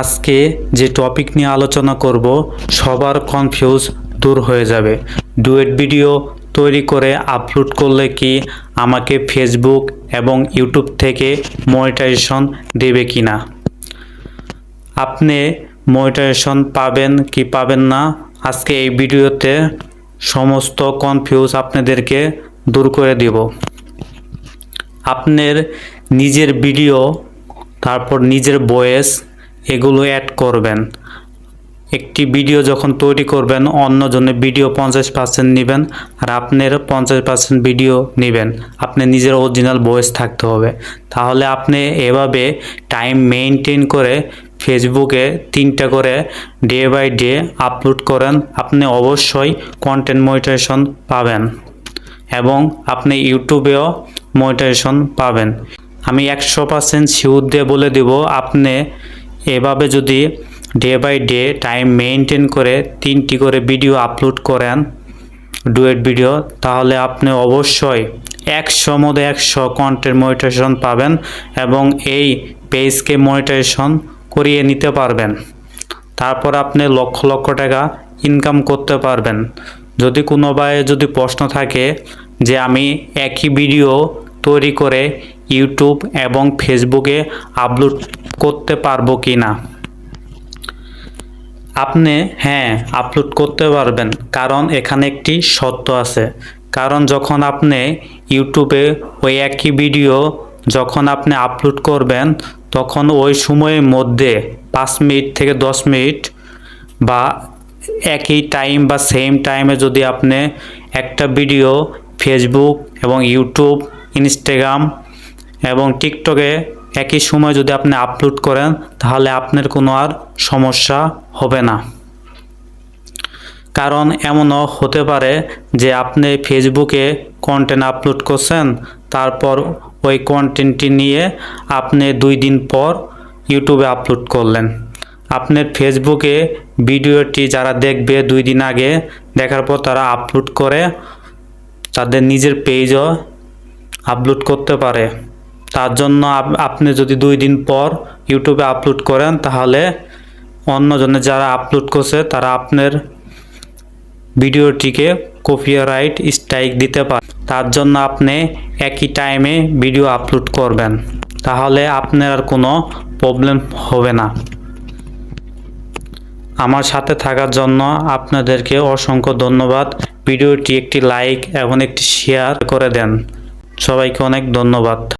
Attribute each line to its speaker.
Speaker 1: আজকে যে টপিক নিয়ে আলোচনা করব, সবার কনফিউজ দূর হয়ে যাবে। ডুয়েট ভিডিও তৈরি করে আপলোড করলে কি আমাকে ফেসবুক এবং ইউটিউব থেকে মনিটাইজেশন দেবে কি না আপনি মনিটাইজেশন পাবেন কি পাবেন না? আজকে এই ভিডিওতে সমস্ত কনফিউজ আপনাদেরকে দূর করে দিব। আপনার নিজের ভিডিও তারপর নিজের ভয়েস এগুলো অ্যাড করবেন। একটি ভিডিও যখন তৈরি করবেন অন্যজনের ভিডিও পঞ্চাশ পার্সেন্ট নেবেন আর আপনার পঞ্চাশ পার্সেন্ট ভিডিও নেবেন। আপনি নিজের অরিজিনাল ভয়েস থাকতে হবে। তাহলে আপনি এভাবে টাইম মেনটেন করে ফেসবুকে তিনটা করে ডে বাই ডে আপলোড করেন। আপনি অবশ্যই কন্টেন্ট মনিটাইজেশন পাবেন এবং আপনি ইউটিউবেও মনিটাইজেশন পাবেন। আমি একশো পার্সেন্ট শিওর দিয়ে বলে দিব, আপনি এভাবে যদি day by day time maintain করে তিনটি করে ভিডিও আপলোড করেন ডুয়েট ভিডিও তাহলে আপনি অবশ্যই একশো মধ্যে একশো কন্টেন্ট মনিটাইজেশন পাবেন এবং এই পেজকে মনিটাইজেশন করিয়ে নিতে পারবেন। তারপর আপনি লক্ষ লক্ষ টাকা ইনকাম করতে পারবেন। যদি কোনো ভাই যদি প্রশ্ন থাকে যে আমি একই ভিডিও তৈরি করে ইউটিউব এবং ফেসবুকে আপলোড করতে পারব কি না? আপনি হ্যাঁ আপলোড করতে পারবেন, কারণ এখানে একটি সত্য আছে। কারণ যখন আপনি ইউটিউবে ওই একই ভিডিও যখন আপনি আপলোড করবেন, তখন ওই সময়ের মধ্যে পাঁচ মিনিট থেকে দশ মিনিট বা একই টাইম বা সেম টাইমে যদি আপনি একটা ভিডিও ফেসবুক এবং ইউটিউব ইনস্টাগ্রাম এবং টিকটকে একই সময় যদি আপনি আপলোড করেন, তাহলে আপনার কোনো আর সমস্যা হবে না। কারণ এমনও হতে পারে যে আপনি ফেসবুকে কন্টেন্ট আপলোড করছেন, তারপর ওই কন্টেন্টটি নিয়ে আপনি দুই দিন পর ইউটিউবে আপলোড করলেন। আপনার ফেসবুকে ভিডিওটি যারা দেখবে দুই দিন আগে, দেখার পর তারা আপলোড করে, তাদের নিজের পেজও আপলোড করতে পারে। তার জন্য আপ- আপনি যদি দুই দিন পর ইউটিউবে আপলোড করেন, তাহলে অন্যজনে যারা আপলোড করছে, তারা আপনার ভিডিওটিকে কপিরাইট স্ট্রাইক দিতে পারে। তার জন্য আপনি একই টাইমে ভিডিও আপলোড করবেন। তাহলে আপনার আর কোনো প্রবলেম হবে না। আমার সাথে থাকার জন্য আপনাদেরকে অসংখ্য ধন্যবাদ। ভিডিওটি একটি লাইক এবং একটি শেয়ার করে দেন। সবাইকে অনেক ধন্যবাদ।